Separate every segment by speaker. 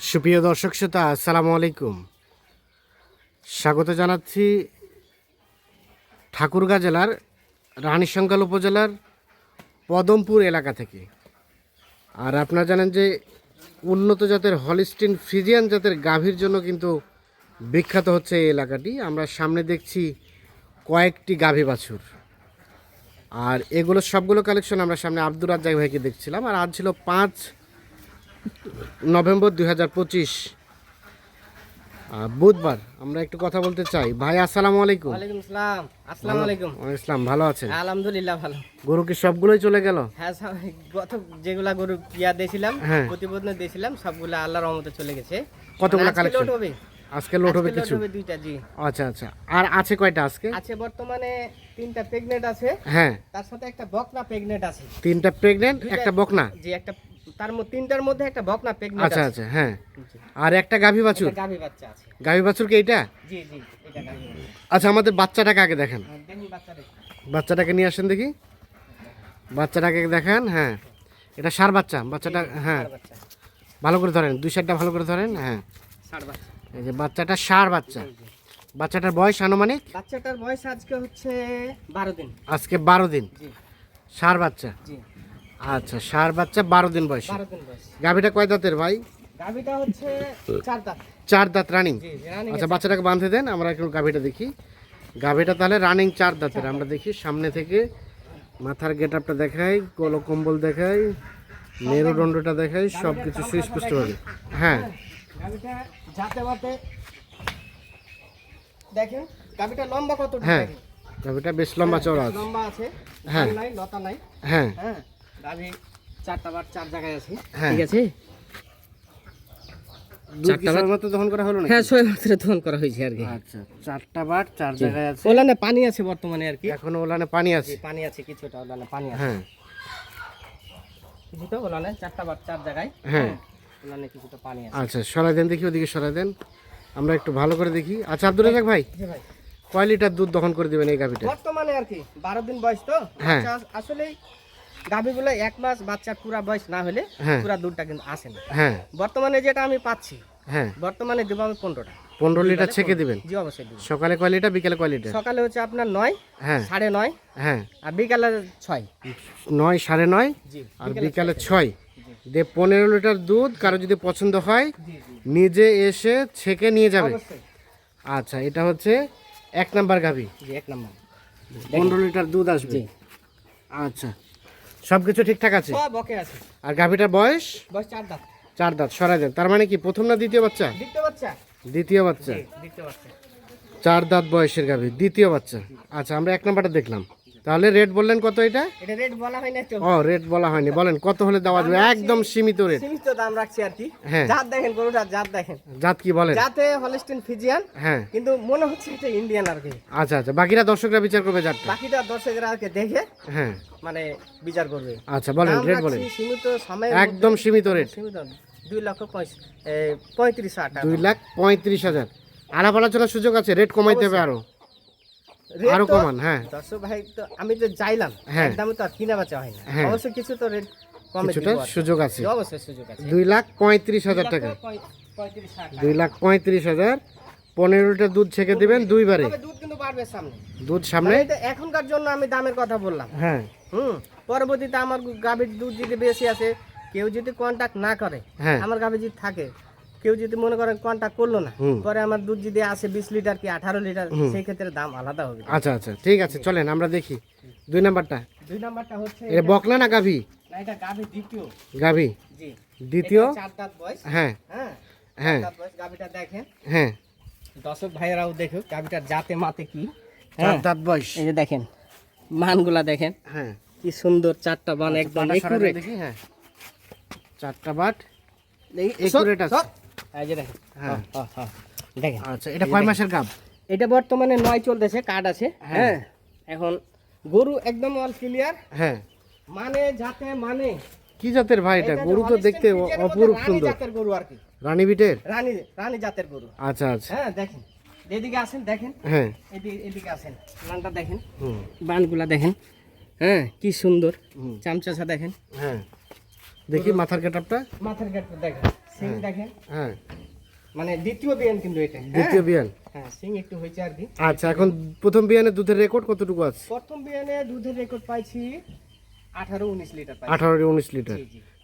Speaker 1: সুপ্রিয় দর্শক শ্রোতা, আসসালামু আলাইকুম। স্বাগত জানাচ্ছি ঠাকুরগাঁ জেলার রানীশঙ্কাল উপজেলার পদমপুর এলাকা থেকে। আর আপনারা জানেন যে উন্নত জাতের হলিস্টিন ফ্রিজিয়ান জাতের গাভীর জন্য কিন্তু বিখ্যাত হচ্ছে এই এলাকাটি। আমরা সামনে দেখছি কয়েকটি গাভী বাছুর। আর এগুলো সবগুলো কালেকশন আমরা সামনে আব্দুর রাজ্জাক ভাইকে দেখছিলাম। আর আজ ছিল পাঁচ নভেম্বর দুই হাজার পঁচিশ। বুধবার আমরা একটু কথা বলতে চাই। ভাই আসসালামু আলাইকুম।
Speaker 2: ওয়ালাইকুম আসসালাম। আসসালামু আলাইকুম।
Speaker 1: আসসালাম ভালো আছেন?
Speaker 2: আলহামদুলিল্লাহ ভালো।
Speaker 1: গরু কি সবগুলোই চলে গেল?
Speaker 2: হ্যাঁ গত যেগুলা গরু কিয়া দিয়েছিলাম
Speaker 1: হ্যাঁ।
Speaker 2: প্রতিবেদনে দিয়েছিলাম সবগুলো আল্লাহর রহমতে চলে গেছে।
Speaker 1: কতগুলো কালেকশন
Speaker 2: হবে।
Speaker 1: আজকে লোড হবে কিছু?
Speaker 2: দুইটা জি।
Speaker 1: আচ্ছা আচ্ছা। আর আছে কয়টা আজকে?
Speaker 2: আছে বর্তমানে তিনটা প্রেগনেন্ট আছে।
Speaker 1: হ্যাঁ।
Speaker 2: তার সাথে একটা বকনা প্রেগনেন্ট আছে।
Speaker 1: তিনটা প্রেগনেন্ট একটা বকনা?
Speaker 2: জি একটা তার মধ্যে তিনটার মধ্যে একটা বকনা প্রেগনেন্ট
Speaker 1: আচ্ছা আচ্ছা হ্যাঁ। আর একটা গাভী বাছুর?
Speaker 2: গাভী বাচ্চা আছে।
Speaker 1: গাভী বাছুর কি এইটা?
Speaker 2: জি জি এটা গাভী
Speaker 1: আচ্ছা আমাদের বাচ্চাটাকে আগে দেখেন।
Speaker 2: বাচ্চাটা।
Speaker 1: বাচ্চাটাকে নিয়ে আসেন দেখি। বাচ্চাটাকে দেখেন হ্যাঁ। এটা সার বাচ্চা বাচ্চাটা হ্যাঁ। ভালো করে ধরেন দুই সাইডটা ভালো করে ধরেন হ্যাঁ। এই যে বাচ্চাটা সার বাচ্চা। বাচ্চাটার বয়স আনুমানিক?
Speaker 2: বাচ্চাটার বয়স আজকে হচ্ছে বারো দিন।
Speaker 1: আজকে বারো দিন। সার বাচ্চা। আচ্ছা সার বাচ্চা বারো দিন বয়স। গাভীটা কয় দাঁতের ভাই?
Speaker 2: গাভিটা হচ্ছে চার দাঁত।
Speaker 1: চার দাঁত রানিং আচ্ছা বাচ্চাটাকে বাঁধে দেন আমরা একটু গাভীটা দেখি। গাভীটা তাহলে রানিং চার দাঁতের আমরা দেখি সামনে থেকে মাথার গেট আপটা দেখাই গলো কম্বল দেখাই মেরুদণ্ডটা দেখাই সব কিছু সুস্পষ্ট হবে। হ্যাঁ।
Speaker 2: গাভিটা দেখেন গাভিটা লম্বা কত
Speaker 1: হ্যাঁ। গাভীটা বেশ লম্বা চওড়া আছে।
Speaker 2: লম্বা আছে।
Speaker 1: হ্যাঁ।
Speaker 2: লতা নাই।
Speaker 1: হ্যাঁ।
Speaker 2: হ্যাঁ। গাভি চারটা বার চার জায়গায় আছে।
Speaker 1: হ্যাঁ।
Speaker 2: ঠিক আছে?
Speaker 1: দুধ কি সময়মতো দহন করা হলো না
Speaker 2: হ্যাঁ ছয় মাত্রে ধন করা হয়েছে আর কি।
Speaker 1: আচ্ছা চারটা বার চার জায়গায়
Speaker 2: ওলানে পানি আছে বর্তমানে আর কি।
Speaker 1: এখন ওলানে পানি আছে।
Speaker 2: পানি আছে কিছুটা ওলানে পানি আছে।
Speaker 1: হ্যাঁ।
Speaker 2: কিছুটা ওলানে চারটা বার চার জায়গায়।
Speaker 1: হ্যাঁ।
Speaker 2: ওলানে কিছুটা পানি আছে।
Speaker 1: আচ্ছা সরাই দেন দেখি ওদিকে সরাই দেন। আমরা একটু ভালো করে দেখি। আচ্ছা আব্দুল রাজাক ভাই
Speaker 2: ভাই।
Speaker 1: কয় লিটার দুধ দহন করে দিবেন এই গাভিটা?
Speaker 2: বর্তমানে আর কি বারো দিন বয়স তো।
Speaker 1: হ্যাঁ।
Speaker 2: আসলে গাভিগুলো এক মাস বাচ্চার পুরা বয়স না হলে
Speaker 1: হ্যাঁ।
Speaker 2: পুরা দুধটা কিন্তু আসে না।
Speaker 1: হ্যাঁ।
Speaker 2: বর্তমানে যেটা আমি পাচ্ছি
Speaker 1: হ্যাঁ।
Speaker 2: বর্তমানে দেবো আমি পনেরোটা।
Speaker 1: পনেরো লিটার ছেঁকে দিবেন?
Speaker 2: জি অবশ্যই
Speaker 1: সকালে কয় লিটার বিকেলে কয় লিটার?
Speaker 2: সকালে হচ্ছে আপনার নয়
Speaker 1: হ্যাঁ।
Speaker 2: সাড়ে নয়
Speaker 1: হ্যাঁ।
Speaker 2: আর বিকালে ছয়।
Speaker 1: নয় সাড়ে নয় আর বিকালে ছয়। দিয়ে পনেরো লিটার দুধ কারও যদি পছন্দ হয় নিজে এসে ছেঁকে নিয়ে যাবে। আচ্ছা এটা হচ্ছে এক নাম্বার গাভি।
Speaker 2: এক নম্বর।
Speaker 1: পনেরো লিটার দুধ আসবে। আচ্ছা। সব কিছু ঠিকঠাক আছে?
Speaker 2: সব বকে আছে।
Speaker 1: আর গাভিটার বয়স?
Speaker 2: বয়স চার দাঁত।
Speaker 1: চার দাঁত সরাই দেন। তার মানে কি প্রথম না দ্বিতীয় বাচ্চা? দ্বিতীয় বাচ্চা। চার দাঁত বয়সের গাভী দ্বিতীয় বাচ্চা। আচ্ছা আমরা এক নাম্বারটা দেখলাম। তাহলে রেট বললেন কত এটা?
Speaker 2: এটা রেট বলা হয় না তো।
Speaker 1: ও রেট বলা হয়নি। বলেন কত হলে দেওয়া যাবে? একদম সীমিত রেট
Speaker 2: সীমিত দাম রাখছি আর কি।
Speaker 1: হ্যাঁ।
Speaker 2: জাত দেখেন গরুটা জাত দেখেন।
Speaker 1: জাত কি বলেন?
Speaker 2: যাতে হলস্টিন ফিজিয়ান
Speaker 1: হ্যাঁ।
Speaker 2: কিন্তু মনে হচ্ছে এটা ইন্ডিয়ান আর কি।
Speaker 1: আচ্ছা আচ্ছা। বাকিরা দর্শকরা বিচার করবে জাতটা।
Speaker 2: বাকিটা দর্শকরা আর কি দেখে
Speaker 1: হ্যাঁ।
Speaker 2: মানে বিচার করবে।
Speaker 1: আচ্ছা বলেন রেট বলেন।
Speaker 2: সীমিত সময়
Speaker 1: একদম সীমিত রেট
Speaker 2: সীমিত দুই লক্ষ পঁয়ত্রিশ হাজার
Speaker 1: দুই লাখ পঁয়ত্রিশ হাজার। আলাপ আলোচনার সুযোগ আছে রেট কমাইতে হবে আরও।
Speaker 2: আরও
Speaker 1: কমান হ্যাঁ।
Speaker 2: দর্শক ভাই তো আমি তো চাইলাম
Speaker 1: হ্যাঁ।
Speaker 2: একদমই তো আর কিনা বাঁচা হয় না।
Speaker 1: হ্যাঁ।
Speaker 2: অবশ্যই কিছু তো রেট কমে
Speaker 1: কিছুটা। সুযোগ আছে।
Speaker 2: অবশ্যই সুযোগ আছে।
Speaker 1: দুই লাখ পঁয়ত্রিশ হাজার টাকা। দুই লাখ পঁয়ত্রিশ হাজার। পনেরো লিটার দুধ ছেঁকে দিবেন দুইবারে।
Speaker 2: দুধ কিন্তু বাড়বে সামনে।
Speaker 1: দুধ সামনে?
Speaker 2: মানে এখনকার জন্য আমি দামের কথা বললাম।
Speaker 1: হ্যাঁ।
Speaker 2: হুম পরবর্তীতে আমার গাভীর দুধ যদি বেশি আছে কেউ যদি কন্ট্যাক্ট না করে
Speaker 1: হ্যাঁ।
Speaker 2: আমার গাভী যদি থাকে কেউ যদি মনে করেন কন্ট্যাক্ট করল না
Speaker 1: হুম।
Speaker 2: পরে আমার দুধ যদি আসে বিশ লিটার কি আঠারো লিটার সেই ক্ষেত্রে দাম আলাদা হবে।
Speaker 1: আচ্ছা আচ্ছা ঠিক আছে চলেন আমরা দেখি। দুই নাম্বারটা।
Speaker 2: দুই নাম্বারটা হচ্ছে
Speaker 1: এটা বকলা না গাভী?
Speaker 2: না এটা গাভী দ্বিতীয়।
Speaker 1: গাভী?
Speaker 2: জি।
Speaker 1: দ্বিতীয়?
Speaker 2: এটা চার দাঁত বয়স।
Speaker 1: হ্যাঁ।
Speaker 2: হ্যাঁ
Speaker 1: হ্যাঁ।
Speaker 2: চার দাঁত বয়স গাভীটা দেখেন।
Speaker 1: হ্যাঁ।
Speaker 2: দর্শক ভাইয়েরাও দেখুক গাভীটার জাতে মাতে কি।
Speaker 1: চার
Speaker 2: হ্যাঁ।
Speaker 1: দাঁত বয়স।
Speaker 2: এই যে দেখেন মানগুলা দেখেন।
Speaker 1: হ্যাঁ।
Speaker 2: কি সুন্দর চারটা বান একদম
Speaker 1: পাটা সরাই দেন
Speaker 2: accurate।
Speaker 1: দেখি হ্যাঁ। চারটা বাট
Speaker 2: এই
Speaker 1: accurate
Speaker 2: সব-
Speaker 1: আছে।
Speaker 2: সব। এই যে দেখেন।
Speaker 1: হ্যাঁ।
Speaker 2: হ্যাঁ, হ্যাঁ, দেখেন।
Speaker 1: আচ্ছা এটা কয় মাসের গাব?
Speaker 2: এটা বর্তমানে নয় চলতেছে কার্ড আছে। হ্যাঁ। এখন গরু একদম অল ক্লিয়ার
Speaker 1: হ্যাঁ।
Speaker 2: মানে যাতে মানে।
Speaker 1: কি জাতের ভাই এটা?
Speaker 2: এটা
Speaker 1: গরু তো দেখতে অপরূপ সুন্দর।
Speaker 2: জাতের গরু আর কি।
Speaker 1: রানী বিটের?
Speaker 2: রানী রানী জাতের গরু।
Speaker 1: আচ্ছা আচ্ছা।
Speaker 2: হ্যাঁ দেখেন। এদিকে আসেন দেখেন।
Speaker 1: হ্যাঁ।
Speaker 2: এদিকে এদিকে আসেন। লানটা দেখেন।
Speaker 1: হুম।
Speaker 2: বানগুলা দেখেন। হ্যাঁ কি সুন্দর।
Speaker 1: হুম।
Speaker 2: চামচাছা দেখেন।
Speaker 1: হ্যাঁ। দেখি মাথার গেটআপটা
Speaker 2: মাথার গেটটা দেখেন। সিং দেখেন।
Speaker 1: হ্যাঁ।
Speaker 2: মানে দ্বিতীয় বিয়ান কিন্তু এটা। হ্যাঁ?
Speaker 1: দ্বিতীয় বিয়ান?
Speaker 2: হ্যাঁ সিং একটু হয়েছে আর কি।
Speaker 1: আচ্ছা এখন প্রথম বিয়ানের দুধের রেকর্ড কতটুকু আছে?
Speaker 2: প্রথম বিয়ানে দুধের রেকর্ড পাইছি আঠারো উনিশ লিটার
Speaker 1: আঠারো উনিশ লিটার।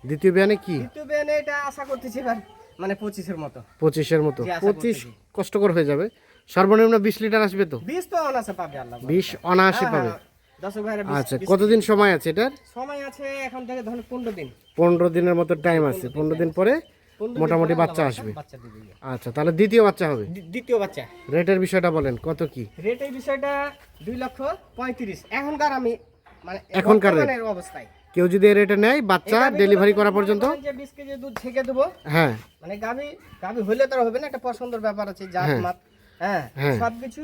Speaker 1: দ্বিতীয় বিয়ানে কি?
Speaker 2: দ্বিতীয় বিয়ানে এটা আশা করতেছি এবার মানে পঁচিশের মতো।
Speaker 1: পঁচিশের মতো। পঁচিশ কষ্টকর হয়ে যাবে। সর্বনিম্ন বিশ লিটার আসবে তো?
Speaker 2: বিশ তো অনাসে পাবে আল্লাহ
Speaker 1: বিশ অনায়াসে পাবে।
Speaker 2: ভাইরা বিশ-
Speaker 1: আচ্ছা কতদিন সময় আছে এটার?
Speaker 2: সময় আছে এখন থেকে ধরুন পনেরো দিন।
Speaker 1: পনেরো দিনের মতো টাইম আছে। পনেরো দিন পরে
Speaker 2: 15 দিন
Speaker 1: মোটামুটি বাচ্চা আসবে? আচ্ছা তাহলে দ্বিতীয় বাচ্চা হবে?
Speaker 2: দ্বিতীয় বাচ্চা।
Speaker 1: রেটের বিষয়টা বলেন কত কি?
Speaker 2: রেট এই বিষয়টা দুই লক্ষ পঁয়ত্রিশ। এখনকার আমি মানে
Speaker 1: এখনকার
Speaker 2: অবস্থায়।
Speaker 1: কেউ যদি রেটে নেয় বাচ্চা ডেলিভারি করা পর্যন্ত?
Speaker 2: যে বিশ কেজি দুধ ছেঁকে দেবো
Speaker 1: হ্যাঁ।
Speaker 2: মানে গাভী গাভী হইলে তো হবে না একটা পছন্দের ব্যাপার আছে জাত
Speaker 1: হ্যাঁ।
Speaker 2: মাত হ্যাঁ
Speaker 1: হ্যাঁ।
Speaker 2: সবকিছু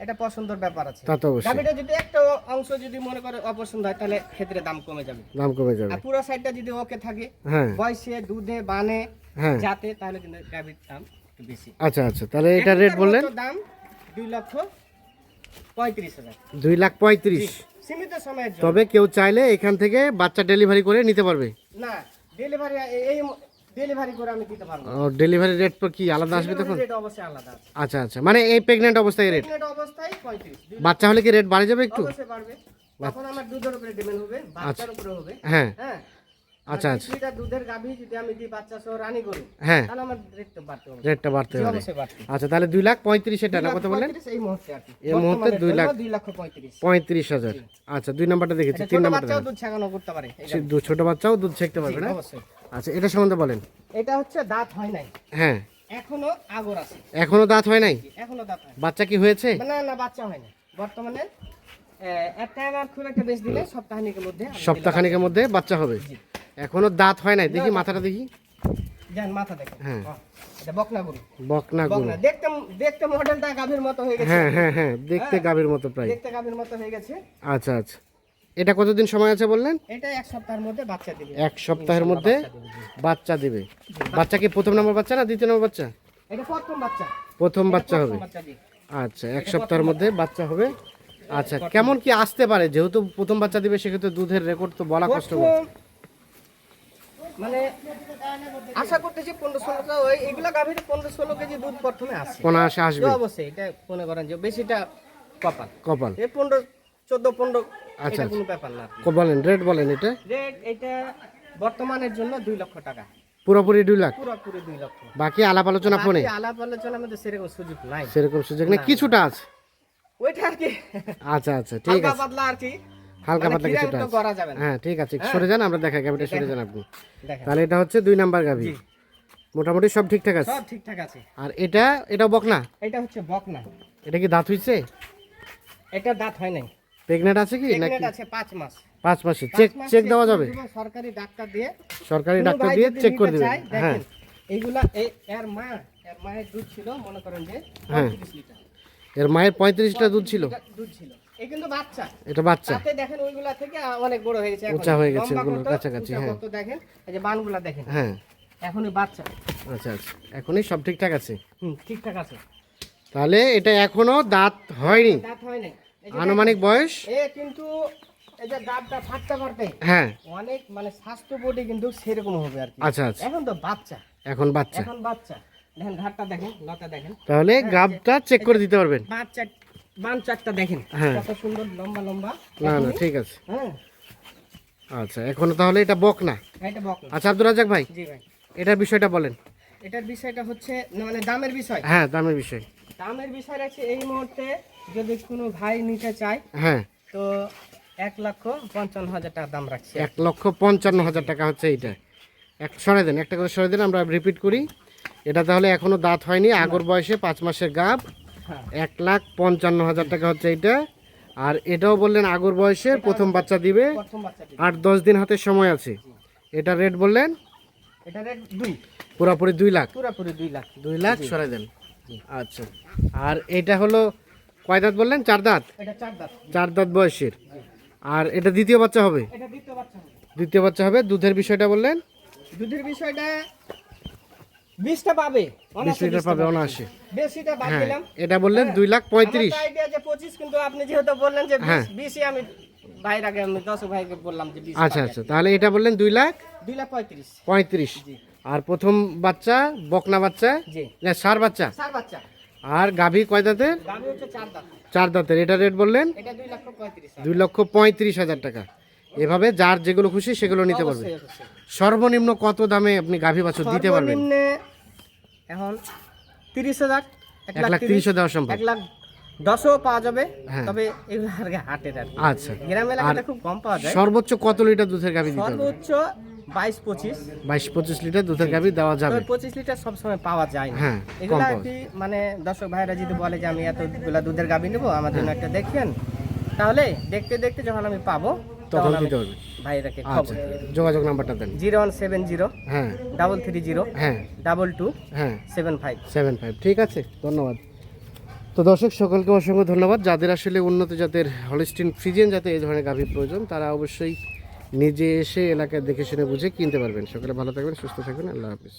Speaker 2: এটা পছন্দের ব্যাপার আছে।
Speaker 1: তা তো অবশ্যই।
Speaker 2: গাভীটা যদি একটা অংশ যদি মনে করে অপছন্দ হয় তাহলে ক্ষেত্রে দাম কমে যাবে।
Speaker 1: দাম কমে যাবে।
Speaker 2: আর পুরো সাইডটা যদি ওকে থাকে
Speaker 1: হ্যাঁ।
Speaker 2: বয়সে দুধে বানে
Speaker 1: হ্যাঁ।
Speaker 2: যাতে তাহলে কিন্তু গাভীর দাম একটু বেশি।
Speaker 1: আচ্ছা আচ্ছা। তাহলে এটা রেট বললেন?
Speaker 2: দাম দুই লক্ষ পঁয়ত্রিশ হাজার।
Speaker 1: দুই লাখ পঁয়ত্রিশ।
Speaker 2: সীমিত সময়ের জন্য।
Speaker 1: তবে কেউ চাইলে এখান থেকে বাচ্চা ডেলিভারি করে নিতে পারবে।
Speaker 2: না ডেলিভারি এই ডেলিভারি করে আমি দিতে পারব।
Speaker 1: ডেলিভারি রেট কি আলাদা আসবে তখন?
Speaker 2: রেট অবশ্যই আলাদা আছে।
Speaker 1: আচ্ছা আচ্ছা। মানে এই প্রেগনেন্ট অবস্থায় রেট
Speaker 2: অবস্থায়
Speaker 1: বাচ্চা হলে কি রেট বাড়ে যাবে একটু?
Speaker 2: অবশ্যই পারবে তখন আমার দুধের উপরে ডিপেন্ড হবে বাচ্চার উপরে হবে।
Speaker 1: হ্যাঁ।
Speaker 2: হ্যাঁ।
Speaker 1: আচ্ছা আচ্ছা।
Speaker 2: বিশ লিটার দুধের গাভী যদি আমি দিই বাচ্চা সহ রানি করি
Speaker 1: হ্যাঁ।
Speaker 2: তাহলে আমার রেট তো বাড়তে হবে।
Speaker 1: রেটটা বাড়তে
Speaker 2: বাড়তে
Speaker 1: আচ্ছা তাহলে দুই লাখ পঁয়ত্রিশ এটা না কত বললেন?
Speaker 2: এই মুহূর্তে আর
Speaker 1: এই মুহূর্তে দুই লাখ
Speaker 2: দুই লক্ষ পঁয়ত্রিশ।
Speaker 1: পঁয়ত্রিশ হাজার। আচ্ছা দুই নাম্বারটা দেখেছি তিন
Speaker 2: ছোট
Speaker 1: নাম্বারটা
Speaker 2: দুধ ছাগানো করতে পারে এই
Speaker 1: দু- ছোট বাচ্চাও দুধ ছেঁকতে পারবে না? আচ্ছা এটা সম্বন্ধে বলেন।
Speaker 2: এটা হচ্ছে দাঁত হয় নাই।
Speaker 1: হ্যাঁ।
Speaker 2: এখনও আগর আছে।
Speaker 1: এখনও দাঁত হয় নাই?
Speaker 2: এখনও দাঁত হয়
Speaker 1: বাচ্চা কি হয়েছে?
Speaker 2: না না বাচ্চা হয় না বর্তমানে একটা আমার খুব একটা বেশ দিলে সপ্তাহানিকের মধ্যে
Speaker 1: সপ্তাহখানিকের মধ্যে বাচ্চা হবে। এখনও দাঁত হয় নাই। দেখি মাথাটা দেখি।
Speaker 2: যান মাথা দেখেন।
Speaker 1: হ্যাঁ।
Speaker 2: হ্যাঁ, এটা বকনা গরু।
Speaker 1: বকনা গুলো
Speaker 2: দেখতে দেখতে মডেলটা গাভীর মতো হয়ে গেছে।
Speaker 1: হ্যাঁ হ্যাঁ হ্যাঁ দেখতে গাভীর মতো প্রায়।
Speaker 2: দেখতে গাভীর মতো হয়ে গেছে।
Speaker 1: আচ্ছা আচ্ছা। এটা কতদিন সময় আছে বললেন?
Speaker 2: এটা এক সপ্তাহের মধ্যে বাচ্চা দিবে।
Speaker 1: এক সপ্তাহের মধ্যে বাচ্চা দিবে। বাচ্চা কি প্রথম নম্বর বাচ্চা না দ্বিতীয় নম্বর বাচ্চা?
Speaker 2: এটা প্রথম বাচ্চা।
Speaker 1: প্রথম বাচ্চা হবে। আচ্ছা এক সপ্তাহের মধ্যে বাচ্চা। হবে। আচ্ছা কেমন কি আসতে পারে? যেহেতু প্রথম বাচ্চা দিবে সেক্ষেত্রে দুধের রেকর্ড তো বলা কষ্ট
Speaker 2: মানে আশা করতেছি পনেরো ষোলোটা ওই এগুলো গাভীর পনেরো ষোলো কেজি দুধ প্রথমে আসে।
Speaker 1: কোনা আসে আসবে
Speaker 2: অবশ্যই এটা মনে করেন যে বেশিটা কপাল।
Speaker 1: কপাল।
Speaker 2: এই পনেরো চোদ্দ পনেরো
Speaker 1: আচ্ছা,
Speaker 2: এটা কোনো ব্যাপার না
Speaker 1: বলেন রেট বলেন এটা?
Speaker 2: রেট এটা বর্তমানের জন্য দুই লক্ষ টাকা।
Speaker 1: পুরোপুরি দুই লাখ?
Speaker 2: পুরোপুরি দুই লক্ষ।
Speaker 1: বাকি আলাপ আলোচনা ফোনে?
Speaker 2: আলাপ আলোচনা আমাদের সেরকম সুযোগ নাই।
Speaker 1: সেরকম সুযোগ নেই কিছুটা আছে।
Speaker 2: ওইটা আর কি।
Speaker 1: আচ্ছা আচ্ছা ঠিক আছে।
Speaker 2: পাতলা আর কি।
Speaker 1: হালকা
Speaker 2: মানে
Speaker 1: পাতলা কিছুটা
Speaker 2: না।
Speaker 1: হ্যাঁ ঠিক আছে সরে যান আমরা দেখা গাবিটা সরে যান আপনি। তাহলে এটা হচ্ছে দুই নাম্বার গাভি। মোটামুটি সব ঠিকঠাক আছে?
Speaker 2: সব ঠিকঠাক আছে।
Speaker 1: আর এটা এটা বকনা?
Speaker 2: এটা হচ্ছে বকনা।
Speaker 1: এটা কি দাঁত হইছে?
Speaker 2: এটা দাঁত হয় নাই।
Speaker 1: প্রেগনেন্ট আছে কি? নাকি
Speaker 2: প্রেগনেন্ট আছে পাঁচ মাস।
Speaker 1: পাঁচ মাসে। চেক চেক দেওয়া যাবে?
Speaker 2: সরকারি ডাক্তার দিয়ে
Speaker 1: সরকারি ডাক্তার দিয়ে চেক করে দিবেন। হ্যাঁ।
Speaker 2: এইগুলা এই- এর মা এর মায়ের দুধ ছিল মনে করেন যে
Speaker 1: হ্যাঁ।
Speaker 2: 35 লিটার।
Speaker 1: এর মায়ের দুধ ছিল।
Speaker 2: দুধ ছিল। এই কিন্তু বাচ্চা।
Speaker 1: এটা বাচ্চা।
Speaker 2: তাতে দেখেন ওইগুলা থেকে অনেক বড় হয়ে গেছে।
Speaker 1: উঁচা হয়ে গেছে কাছাকাছি, হ্যাঁ।
Speaker 2: কত দেখেন এই যে বানগুলা দেখেন।
Speaker 1: হ্যাঁ।
Speaker 2: এখনই বাচ্চা।
Speaker 1: আচ্ছা আচ্ছা। এখনই সব ঠিকঠাক আছে?
Speaker 2: হুম ঠিকঠাক আছে।
Speaker 1: তাহলে এটা এখনও দাঁত হয়নি?
Speaker 2: দাঁত হয় যে
Speaker 1: আনুমানিক বয়স?
Speaker 2: এ কিন্তু এই যে দাঁতটা ফাটতে ফাটতে
Speaker 1: হ্যাঁ।
Speaker 2: অনেক মানে স্বাস্থ্য বডি কিন্তু সেরকম হবে আর কি।
Speaker 1: আচ্ছা আচ্ছা।
Speaker 2: এখন তো বাচ্চা।
Speaker 1: এখন বাচ্চা।
Speaker 2: এখন বাচ্চা। দেখেন ঘাটটা দেখেন লতা দেখেন।
Speaker 1: তাহলে গাবটা চেক করে দিতে পারবেন।
Speaker 2: বাচ্চা বান চারটা দেখেন।
Speaker 1: হ্যাঁ।
Speaker 2: কত সুন্দর লম্বা লম্বা।
Speaker 1: না না ঠিক আছে।
Speaker 2: হ্যাঁ।
Speaker 1: আচ্ছা এখনও তাহলে এটা বক না?
Speaker 2: এটা বক
Speaker 1: আচ্ছা আব্দুল রাজাক ভাই
Speaker 2: জি ভাই।
Speaker 1: এটার বিষয়টা বলেন।
Speaker 2: এটার বিষয়টা হচ্ছে মানে দামের বিষয়?
Speaker 1: হ্যাঁ দামের বিষয়।
Speaker 2: দামের বিষয় রাখছে এই মুহূর্তে যদি কোনো ভাই নিতে চায়
Speaker 1: হ্যাঁ।
Speaker 2: তো এক লক্ষ পঞ্চান্ন হাজার টাকা দাম রাখছে।
Speaker 1: এক লক্ষ পঞ্চান্ন হাজার টাকা হচ্ছে এইটা। এক সরে দেন একটা করে সরে দেন আমরা রিপিট করি। এটা তাহলে এখনও দাঁত হয়নি আগর বয়সে পাঁচ মাসের গাব।
Speaker 2: হ্যাঁ
Speaker 1: এক লাখ পঞ্চান্ন হাজার টাকা হচ্ছে এইটা। আর এটাও বললেন আগর বয়সে প্রথম বাচ্চা দিবে। আট দশ দিন হাতে সময় আছে। এটা রেট বললেন?
Speaker 2: এটা রেট দুই।
Speaker 1: পুরোপুরি দুই লাখ।
Speaker 2: পুরোপুরি দুই লাখ।
Speaker 1: দুই লাখ সরে দেন। আচ্ছা। আর এটা হলো কয় দাঁত বললেন? চার দাঁত?
Speaker 2: চার দাঁত।
Speaker 1: বয়সের। আর এটা দ্বিতীয় বাচ্চা হবে?
Speaker 2: এটা দ্বিতীয় বাচ্চা হবে।
Speaker 1: দ্বিতীয় বাচ্চা হবে। দুধের বিষয়টা বললেন?
Speaker 2: দুধের বিষয়টা বিশটা পাবে
Speaker 1: বিশ লিটার পাবে অনায়াসে।
Speaker 2: বেশিটা বাদ
Speaker 1: হ্যাঁ
Speaker 2: দিলাম।
Speaker 1: এটা বললেন দুই লাখ পঁয়ত্রিশ।
Speaker 2: আইডিয়া যে পঁচিশ কিন্তু আপনি যেহেতু বললেন যে
Speaker 1: হ্যাঁ।
Speaker 2: বিশ বিশই আমি ভাইয়ের আগে আমি দশ ভাইকে বললাম যে
Speaker 1: আচ্ছা আচ্ছা তাহলে এটা বললেন দুই লাখ?
Speaker 2: দুই লাখ পঁয়ত্রিশ।
Speaker 1: পঁয়ত্রিশ। আর প্রথম বাচ্চা বকনা বাচ্চা? না সার বাচ্চা?
Speaker 2: চার বাচ্চা।
Speaker 1: আর গাভী কয় দাঁতের?
Speaker 2: চার
Speaker 1: দাঁতের। এটা রেট বললেন?
Speaker 2: দুই
Speaker 1: লক্ষ পঁয়ত্রিশ হাজার। টাকা। এভাবে যার যেগুলো খুশি সেগুলো নিতে
Speaker 2: অবশ্যই।
Speaker 1: সর্বনিম্ন কত দামে আপনি গাভী বাছুর দিতে পারবেন?
Speaker 2: এখন তিরিশ হাজার এক
Speaker 1: লাখ তিরিশও দেওয়া সম্ভব।
Speaker 2: এক লাখ দশও পাওয়া যাবে
Speaker 1: হ্যাঁ।
Speaker 2: তবে এগুলো আর হাটের আর
Speaker 1: আচ্ছা।
Speaker 2: গ্রাম এলাকাতে খুব কম পাওয়া যায়।
Speaker 1: সর্বোচ্চ কত লিটার দুধের গাভী দিতে
Speaker 2: সর্বোচ্চ বাইশ পঁচিশ।
Speaker 1: বাইশ পঁচিশ লিটার দুধের গাভী দেওয়া যাবে।
Speaker 2: পঁচিশ লিটার সবসময় পাওয়া যায় না।
Speaker 1: হ্যাঁ,
Speaker 2: এগুলো আর কি মানে দর্শক ভাইরা যদি বলে যে আমি এতগুলা দুধের গাভী নেব আমার জন্য একটা দেখেন। তাহলে দেখতে দেখতে যখন আমি পাবো
Speaker 1: তখন দিতে হবে।
Speaker 2: ভাইরাকে
Speaker 1: আচ্ছা
Speaker 2: খবর
Speaker 1: যোগাযোগ নাম্বারটা দেন।
Speaker 2: জিরো ওয়ান সেভেন জিরো
Speaker 1: হ্যাঁ।
Speaker 2: ডাবল থ্রি জিরো
Speaker 1: হ্যাঁ।
Speaker 2: ডাবল টু
Speaker 1: হ্যাঁ।
Speaker 2: Seven five.
Speaker 1: Seven five. ঠিক আছে ধন্যবাদ। তো দর্শক সকলকে অসংখ্য ধন্যবাদ। যাদের আসলে উন্নত জাতের হলিস্টিন ফ্রিজিয়ান জাতে এই ধরনের গাভী প্রয়োজন তারা অবশ্যই নিজে এসে এলাকায় দেখে শুনে বুঝে কিনতে পারবেন। সকলে ভালো থাকবেন সুস্থ থাকবেন। আল্লাহ হাফিজ।